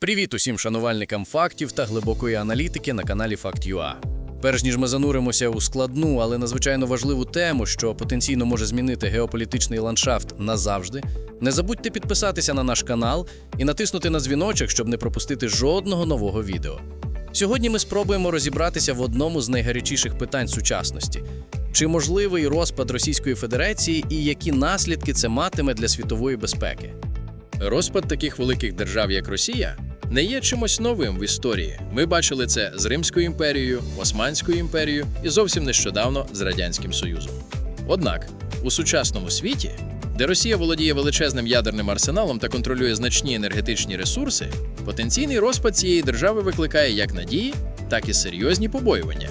Привіт усім шанувальникам фактів та глибокої аналітики на каналі Fact.ua. Перш ніж ми зануримося у складну, але надзвичайно важливу тему, що потенційно може змінити геополітичний ландшафт назавжди, не забудьте підписатися на наш канал і натиснути на дзвіночок, щоб не пропустити жодного нового відео. Сьогодні ми спробуємо розібратися в одному з найгарячіших питань сучасності: чи можливий розпад Російської Федерації і які наслідки це матиме для світової безпеки. Розпад таких великих держав, як Росія, не є чимось новим в історії. Ми бачили це з Римською імперією, Османською імперією і зовсім нещодавно з Радянським Союзом. Однак у сучасному світі, де Росія володіє величезним ядерним арсеналом та контролює значні енергетичні ресурси, потенційний розпад цієї держави викликає як надії, так і серйозні побоювання.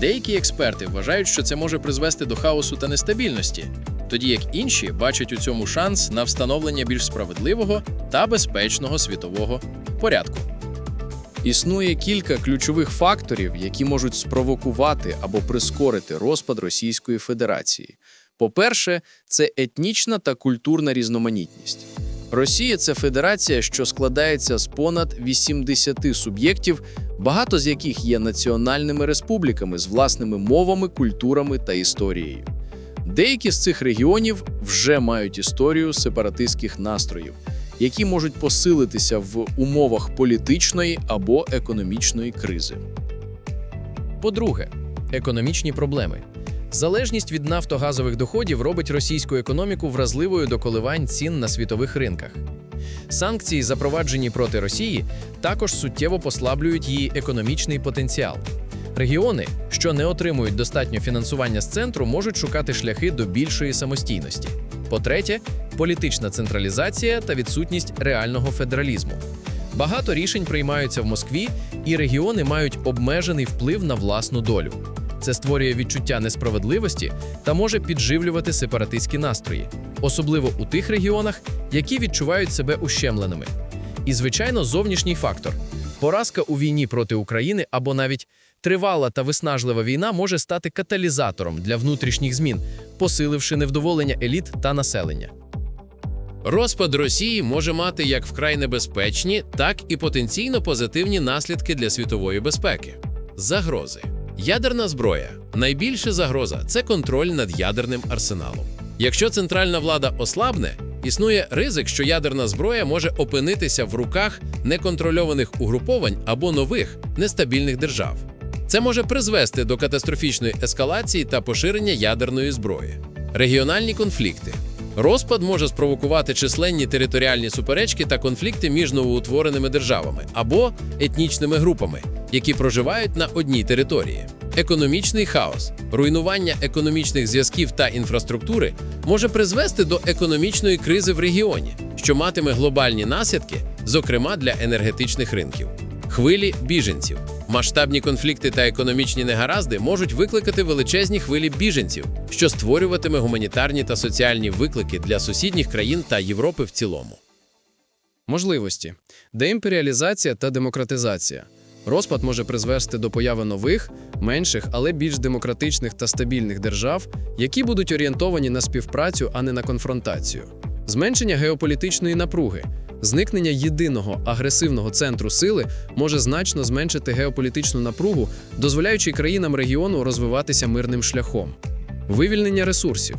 Деякі експерти вважають, що це може призвести до хаосу та нестабільності, тоді як інші бачать у цьому шанс на встановлення більш справедливого та безпечного світового порядку. Існує кілька ключових факторів, які можуть спровокувати або прискорити розпад Російської Федерації. По-перше, це етнічна та культурна різноманітність. Росія це федерація, що складається з понад 80 суб'єктів, багато з яких є національними республіками з власними мовами, культурами та історією. Деякі з цих регіонів вже мають історію сепаратистських настроїв, які можуть посилитися в умовах політичної або економічної кризи. По-друге, економічні проблеми. Залежність від нафтогазових доходів робить російську економіку вразливою до коливань цін на світових ринках. Санкції, запроваджені проти Росії, також суттєво послаблюють її економічний потенціал. Регіони, що не отримують достатньо фінансування з центру, можуть шукати шляхи до більшої самостійності. По-третє, політична централізація та відсутність реального федералізму. Багато рішень приймаються в Москві, і регіони мають обмежений вплив на власну долю. Це створює відчуття несправедливості та може підживлювати сепаратистські настрої, особливо у тих регіонах, які відчувають себе ущемленими. І, звичайно, зовнішній фактор поразка у війні проти України або навіть тривала та виснажлива війна може стати каталізатором для внутрішніх змін, посиливши невдоволення еліт та населення. Розпад Росії може мати як вкрай небезпечні, так і потенційно позитивні наслідки для світової безпеки. Загрози. Ядерна зброя. Найбільша загроза це контроль над ядерним арсеналом. Якщо центральна влада ослабне, існує ризик, що ядерна зброя може опинитися в руках неконтрольованих угруповань або нових нестабільних держав. Це може призвести до катастрофічної ескалації та поширення ядерної зброї. Регіональні конфлікти. Розпад може спровокувати численні територіальні суперечки та конфлікти між новоутвореними державами або етнічними групами, які проживають на одній території. Економічний хаос, руйнування економічних зв'язків та інфраструктури може призвести до економічної кризи в регіоні, що матиме глобальні наслідки, зокрема для енергетичних ринків. Хвилі біженців. Масштабні конфлікти та економічні негаразди можуть викликати величезні хвилі біженців, що створюватиме гуманітарні та соціальні виклики для сусідніх країн та Європи в цілому. Можливості деімперіалізація та демократизація. Розпад може призвести до появи нових, менших, але більш демократичних та стабільних держав, які будуть орієнтовані на співпрацю, а не на конфронтацію. Зменшення геополітичної напруги. Зникнення єдиного агресивного центру сили може значно зменшити геополітичну напругу, дозволяючи країнам регіону розвиватися мирним шляхом. Вивільнення ресурсів.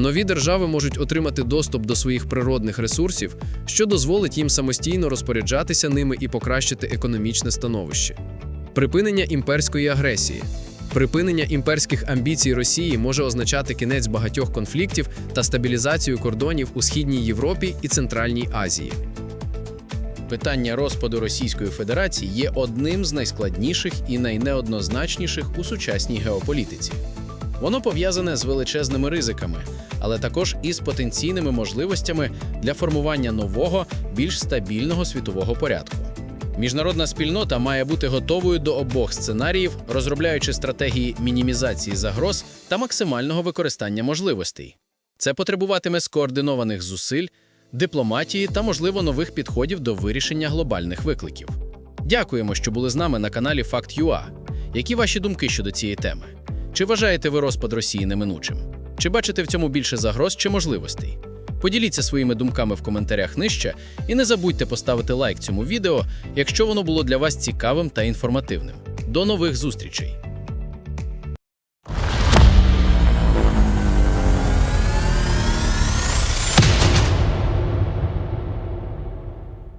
Нові держави можуть отримати доступ до своїх природних ресурсів, що дозволить їм самостійно розпоряджатися ними і покращити економічне становище. Припинення імперської агресії. Припинення імперських амбіцій Росії може означати кінець багатьох конфліктів та стабілізацію кордонів у Східній Європі і Центральній Азії. Питання розпаду Російської Федерації є одним з найскладніших і найнеоднозначніших у сучасній геополітиці. Воно пов'язане з величезними ризиками, але також із потенційними можливостями для формування нового, більш стабільного світового порядку. Міжнародна спільнота має бути готовою до обох сценаріїв, розробляючи стратегії мінімізації загроз та максимального використання можливостей. Це потребуватиме скоординованих зусиль, дипломатії та, можливо, нових підходів до вирішення глобальних викликів. Дякуємо, що були з нами на каналі Fact.ua. Які ваші думки щодо цієї теми? Чи вважаєте ви розпад Росії неминучим? Чи бачите в цьому більше загроз чи можливостей? Поділіться своїми думками в коментарях нижче і не забудьте поставити лайк цьому відео, якщо воно було для вас цікавим та інформативним. До нових зустрічей!